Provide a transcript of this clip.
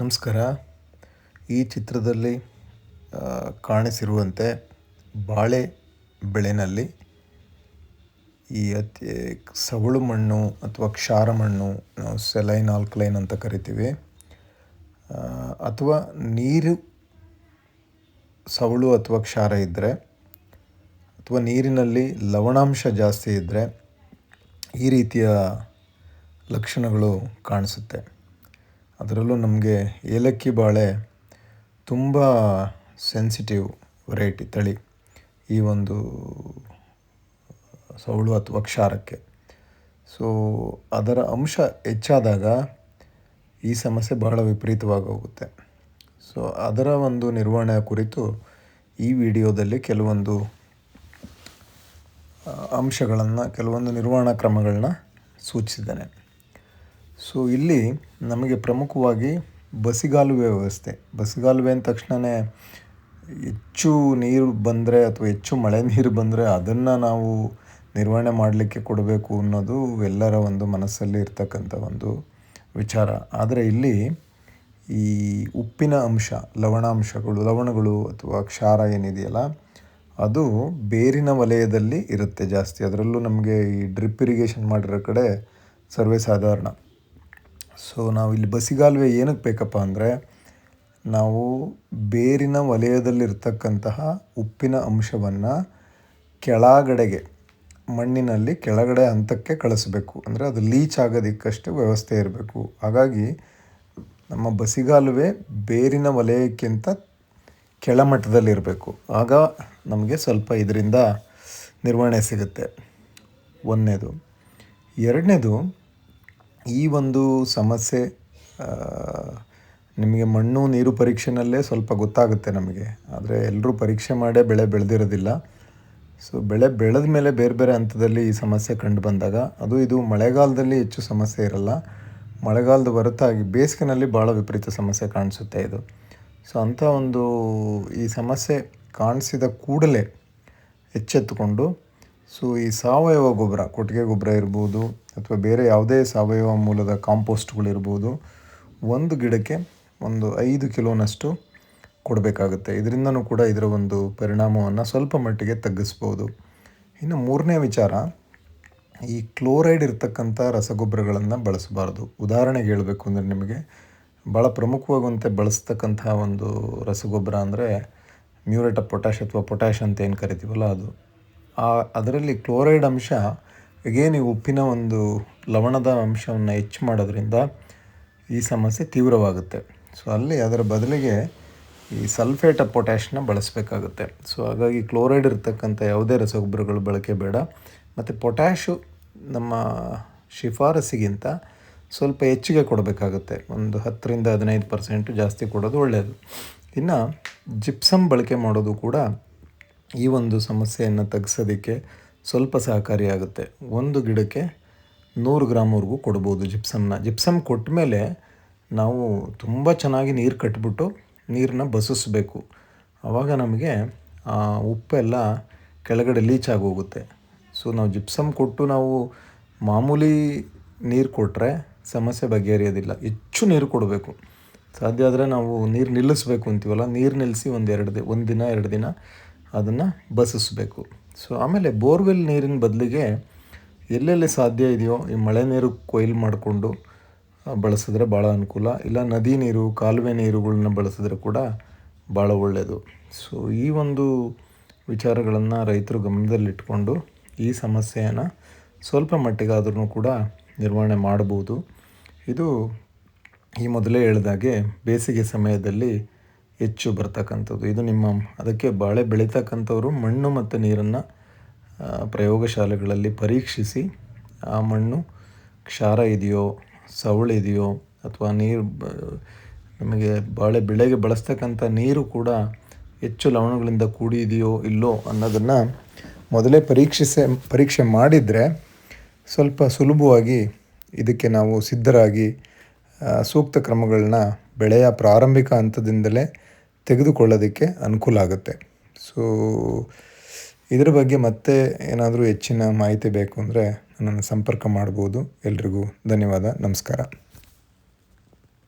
ನಮಸ್ಕಾರ. ಈ ಚಿತ್ರದಲ್ಲಿ ಕಾಣಿಸಿರುವಂತೆ ಬಾಳೆ ಬೆಳೆನಲ್ಲಿ ಈ ಅತಿ ಸವಳು ಮಣ್ಣು ಅಥವಾ ಕ್ಷಾರ ಮಣ್ಣು, ನಾವು ಸೆಲೈನ್ ಆಲ್ಕಲೈನ್ ಅಂತ ಕರಿತೀವಿ. ಅಥವಾ ನೀರು ಸವಳು ಅಥವಾ ಕ್ಷಾರ ಇದ್ದರೆ ಅಥವಾ ನೀರಿನಲ್ಲಿ ಲವಣಾಂಶ ಜಾಸ್ತಿ ಇದ್ದರೆ ಈ ರೀತಿಯ ಲಕ್ಷಣಗಳು ಕಾಣಿಸುತ್ತೆ. ಅದರಲ್ಲೂ ನಮಗೆ ಏಲಕ್ಕಿ ಬಾಳೆ ತುಂಬ ಸೆನ್ಸಿಟಿವ್ ವೆರೈಟಿ ತಳಿ. ಈ ಒಂದು ಸೌಳು ಅಥವಾ ಕ್ಷಾರಕ್ಕೆ ಸೊ ಅದರ ಅಂಶ ಹೆಚ್ಚಾದಾಗ ಈ ಸಮಸ್ಯೆ ಬಹಳ ವಿಪರೀತವಾಗಿ ಹೋಗುತ್ತೆ. ಸೊ ಅದರ ಒಂದು ನಿರ್ವಹಣೆ ಕುರಿತು ಈ ವಿಡಿಯೋದಲ್ಲಿ ಕೆಲವೊಂದು ಅಂಶಗಳನ್ನು, ಕೆಲವೊಂದು ನಿರ್ವಹಣಾ ಕ್ರಮಗಳನ್ನ ಸೂಚಿಸಿದ್ದೇನೆ. ಸೊ ಇಲ್ಲಿ ನಮಗೆ ಪ್ರಮುಖವಾಗಿ ಬಸಿಗಾಲುವೆ ವ್ಯವಸ್ಥೆ. ಬಸಿಗಾಲುವೆ ಅಂದ ತಕ್ಷಣವೇ ಹೆಚ್ಚು ನೀರು ಬಂದರೆ ಅಥವಾ ಹೆಚ್ಚು ಮಳೆ ನೀರು ಬಂದರೆ ಅದನ್ನು ನಾವು ನಿರ್ವಹಣೆ ಮಾಡಲಿಕ್ಕೆ ಕೊಡಬೇಕು ಅನ್ನೋದು ಎಲ್ಲರ ಒಂದು ಮನಸ್ಸಲ್ಲಿ ಇರ್ತಕ್ಕಂಥ ಒಂದು ವಿಚಾರ. ಆದರೆ ಇಲ್ಲಿ ಈ ಉಪ್ಪಿನ ಅಂಶ, ಲವಣಾಂಶಗಳು, ಲವಣಗಳು ಅಥವಾ ಕ್ಷಾರ ಏನಿದೆಯಲ್ಲ, ಅದು ಬೇರಿನ ವಲಯದಲ್ಲಿ ಇರುತ್ತೆ ಜಾಸ್ತಿ. ಅದರಲ್ಲೂ ನಮಗೆ ಈ ಡ್ರಿಪ್ ಇರಿಗೇಷನ್ ಮಾಡಿರೋ ಕಡೆ ಸರ್ವೇ ಸಾಧಾರಣ. ಸೊ ನಾವು ಇಲ್ಲಿ ಬಸಿಗಾಲುವೆ ಏನಕ್ಕೆ ಬೇಕಪ್ಪ ಅಂದರೆ, ನಾವು ಬೇರಿನ ವಲಯದಲ್ಲಿರ್ತಕ್ಕಂತಹ ಉಪ್ಪಿನ ಅಂಶವನ್ನು ಕೆಳಗಡೆಗೆ, ಮಣ್ಣಿನಲ್ಲಿ ಕೆಳಗಡೆ ಹಂತಕ್ಕೆ ಕಳಿಸ್ಬೇಕು. ಅಂದರೆ ಅದು ಲೀಚ್ ಆಗೋದಕ್ಕಷ್ಟೇ ವ್ಯವಸ್ಥೆ ಇರಬೇಕು. ಹಾಗಾಗಿ ನಮ್ಮ ಬಸಿಗಾಲುವೆ ಬೇರಿನ ವಲಯಕ್ಕಿಂತ ಕೆಳಮಟ್ಟದಲ್ಲಿರಬೇಕು. ಆಗ ನಮಗೆ ಸ್ವಲ್ಪ ಇದರಿಂದ ನಿರ್ವಹಣೆ ಸಿಗುತ್ತೆ. ಒಂದನೇದು. ಎರಡನೇದು ಈ ಒಂದು ಸಮಸ್ಯೆ ನಿಮಗೆ ಮಣ್ಣು ನೀರು ಪರೀಕ್ಷೆನಲ್ಲೇ ಸ್ವಲ್ಪ ಗೊತ್ತಾಗುತ್ತೆ ನಮಗೆ. ಆದರೆ ಎಲ್ಲರೂ ಪರೀಕ್ಷೆ ಮಾಡೇ ಬೆಳೆ ಬೆಳೆದಿರೋದಿಲ್ಲ. ಸೊ ಬೆಳೆ ಬೆಳೆದ ಮೇಲೆ ಬೇರೆ ಬೇರೆ ಹಂತದಲ್ಲಿ ಈ ಸಮಸ್ಯೆ ಕಂಡು ಬಂದಾಗ, ಅದು ಇದು ಮಳೆಗಾಲದಲ್ಲಿ ಹೆಚ್ಚು ಸಮಸ್ಯೆ ಇರಲ್ಲ. ಮಳೆಗಾಲದ ಹೊರತಾಗಿ ಬೇಸಿಗೆನಲ್ಲಿ ಭಾಳ ವಿಪರೀತ ಸಮಸ್ಯೆ ಕಾಣಿಸುತ್ತೆ ಇದು. ಸೊ ಅಂಥ ಒಂದು ಈ ಸಮಸ್ಯೆ ಕಾಣಿಸಿದ ಕೂಡಲೇ ಎಚ್ಚೆತ್ತುಕೊಂಡು ಸೊ ಈ ಸಾವಯವ ಗೊಬ್ಬರ, ಕೊಟ್ಟಿಗೆ ಗೊಬ್ಬರ ಇರ್ಬೋದು ಅಥವಾ ಬೇರೆ ಯಾವುದೇ ಸಾವಯವ ಮೂಲದ ಕಾಂಪೋಸ್ಟ್ಗಳಿರ್ಬೋದು ಒಂದು ಗಿಡಕ್ಕೆ ಒಂದು ಐದು ಕಿಲೋನಷ್ಟು ಕೊಡಬೇಕಾಗುತ್ತೆ. ಇದರಿಂದನೂ ಕೂಡ ಇದರ ಒಂದು ಪರಿಣಾಮವನ್ನು ಸ್ವಲ್ಪ ಮಟ್ಟಿಗೆ ತಗ್ಗಿಸ್ಬೋದು. ಇನ್ನು ಮೂರನೇ ವಿಚಾರ, ಈ ಕ್ಲೋರೈಡ್ ಇರ್ತಕ್ಕಂಥ ರಸಗೊಬ್ಬರಗಳನ್ನು ಬಳಸಬಾರ್ದು. ಉದಾಹರಣೆಗೆ ಹೇಳಬೇಕು ಅಂದರೆ ನಿಮಗೆ ಭಾಳ ಪ್ರಮುಖವಾಗುವಂತೆ ಬಳಸ್ತಕ್ಕಂಥ ಒಂದು ರಸಗೊಬ್ಬರ ಅಂದರೆ ಮ್ಯೂರೇಟ್ ಆಫ್ ಪೊಟ್ಯಾಶ್ ಅಥವಾ ಪೊಟ್ಯಾಶ್ ಅಂತ ಏನು ಕರಿತೀವಲ್ಲ ಅದು. ಅದರಲ್ಲಿ ಕ್ಲೋರೈಡ್ ಅಂಶ ಅಗೇನ್ ಈ ಉಪ್ಪಿನ ಒಂದು ಲವಣದ ಅಂಶವನ್ನು ಹೆಚ್ಚು ಮಾಡೋದ್ರಿಂದ ಈ ಸಮಸ್ಯೆ ತೀವ್ರವಾಗುತ್ತೆ. ಸೊ ಅಲ್ಲಿ ಅದರ ಬದಲಿಗೆ ಈ ಸಲ್ಫೇಟ್ ಆಫ್ ಪೊಟ್ಯಾಷನ್ನ ಬಳಸಬೇಕಾಗುತ್ತೆ. ಸೊ ಹಾಗಾಗಿ ಕ್ಲೋರೈಡ್ ಇರತಕ್ಕಂಥ ಯಾವುದೇ ರಸಗೊಬ್ಬರಗಳು ಬಳಕೆ ಬೇಡ. ಮತ್ತು ಪೊಟ್ಯಾಷು ನಮ್ಮ ಶಿಫಾರಸಿಗಿಂತ ಸ್ವಲ್ಪ ಹೆಚ್ಚಿಗೆ ಕೊಡಬೇಕಾಗುತ್ತೆ. ಒಂದು ಹತ್ತರಿಂದ ಹದಿನೈದು ಪರ್ಸೆಂಟು ಜಾಸ್ತಿ ಕೊಡೋದು ಒಳ್ಳೆಯದು. ಇನ್ನು ಜಿಪ್ಸಮ್ ಬಳಕೆ ಮಾಡೋದು ಕೂಡ ಈ ಒಂದು ಸಮಸ್ಯೆಯನ್ನು ತೆಗ್ಸೋದಕ್ಕೆ ಸ್ವಲ್ಪ ಸಹಕಾರಿಯಾಗುತ್ತೆ. ಒಂದು ಗಿಡಕ್ಕೆ ನೂರು ಗ್ರಾಮ್ವರೆಗೂ ಕೊಡ್ಬೋದು ಜಿಪ್ಸಮ್ನ. ಜಿಪ್ಸಮ್ ಕೊಟ್ಟ ಮೇಲೆ ನಾವು ತುಂಬ ಚೆನ್ನಾಗಿ ನೀರು ಕಟ್ಬಿಟ್ಟು ನೀರನ್ನ ಬಸಿಸ್ಬೇಕು. ಆವಾಗ ನಮಗೆ ಆ ಉಪ್ಪೆಲ್ಲ ಕೆಳಗಡೆ ಲೀಚ್ ಆಗೋಗುತ್ತೆ. ಸೊ ನಾವು ಜಿಪ್ಸಮ್ ಕೊಟ್ಟು ನಾವು ಮಾಮೂಲಿ ನೀರು ಕೊಟ್ಟರೆ ಸಮಸ್ಯೆ ಬಗೆಹರಿಯೋದಿಲ್ಲ. ಹೆಚ್ಚು ನೀರು ಕೊಡಬೇಕು. ಸಾಧ್ಯ ಆದರೆ ನಾವು ನೀರು ನಿಲ್ಲಿಸ್ಬೇಕು ಅಂತೀವಲ್ಲ, ನೀರು ನಿಲ್ಲಿಸಿ ಒಂದು ಎರಡು ದಿ ಒಂದು ದಿನ ಎರಡು ದಿನ ಅದನ್ನು ಬಸಿಸಬೇಕು. ಸೊ ಆಮೇಲೆ ಬೋರ್ವೆಲ್ ನೀರಿನ ಬದಲಿಗೆ ಎಲ್ಲೆಲ್ಲಿ ಸಾಧ್ಯ ಇದೆಯೋ ಈ ಮಳೆ ನೀರು ಕೊಯ್ಲು ಮಾಡಿಕೊಂಡು ಬಳಸಿದ್ರೆ ಭಾಳ ಅನುಕೂಲ. ಇಲ್ಲ ನದಿ ನೀರು, ಕಾಲುವೆ ನೀರುಗಳನ್ನ ಬಳಸಿದ್ರೆ ಕೂಡ ಭಾಳ ಒಳ್ಳೆಯದು ಸೊ ಈ ಒಂದು ವಿಚಾರಗಳನ್ನು ರೈತರು ಗಮನದಲ್ಲಿಟ್ಕೊಂಡು ಈ ಸಮಸ್ಯೆಯನ್ನು ಸ್ವಲ್ಪ ಮಟ್ಟಿಗಾದ್ರೂ ಕೂಡ ನಿರ್ವಹಣೆ ಮಾಡ್ಬೋದು ಇದು ಈ ಮೊದಲೇ ಹೇಳಿದಾಗೆ ಬೇಸಿಗೆ ಸಮಯದಲ್ಲಿ ಹೆಚ್ಚು ಬರ್ತಕ್ಕಂಥದ್ದು. ಇದು ನಿಮ್ಮ ಅದಕ್ಕೆ ಬಾಳೆ ಬೆಳೀತಕ್ಕಂಥವರು ಮಣ್ಣು ಮತ್ತು ನೀರನ್ನು ಪ್ರಯೋಗಶಾಲೆಗಳಲ್ಲಿ ಪರೀಕ್ಷಿಸಿ ಆ ಮಣ್ಣು ಕ್ಷಾರ ಇದೆಯೋ ಸವಳಿದೆಯೋ ಅಥವಾ ನೀರು ನಮಗೆ ಬಾಳೆ ಬೆಳೆಗೆ ಬಳಸ್ತಕ್ಕಂಥ ನೀರು ಕೂಡ ಹೆಚ್ಚು ಲವಣಗಳಿಂದ ಕೂಡಿದೆಯೋ ಇಲ್ಲೋ ಅನ್ನೋದನ್ನು ಮೊದಲೇ ಪರೀಕ್ಷಿಸೆ, ಪರೀಕ್ಷೆ ಮಾಡಿದರೆ ಸ್ವಲ್ಪ ಸುಲಭವಾಗಿ ಇದಕ್ಕೆ ನಾವು ಸಿದ್ಧರಾಗಿ ಸೂಕ್ತ ಕ್ರಮಗಳನ್ನ ಬೆಳೆಯ ಪ್ರಾರಂಭಿಕ ಹಂತದಿಂದಲೇ ತೆಗೆದುಕೊಳ್ಳೋದಕ್ಕೆ ಅನುಕೂಲ ಆಗುತ್ತೆ. ಸೊ ಇದರ ಬಗ್ಗೆ ಮತ್ತೆ ಏನಾದರೂ ಹೆಚ್ಚಿನ ಮಾಹಿತಿ ಬೇಕು ಅಂದರೆ ನನ್ನನ್ನು ಸಂಪರ್ಕ ಮಾಡ್ಬೋದು. ಎಲ್ರಿಗೂ ಧನ್ಯವಾದ. ನಮಸ್ಕಾರ.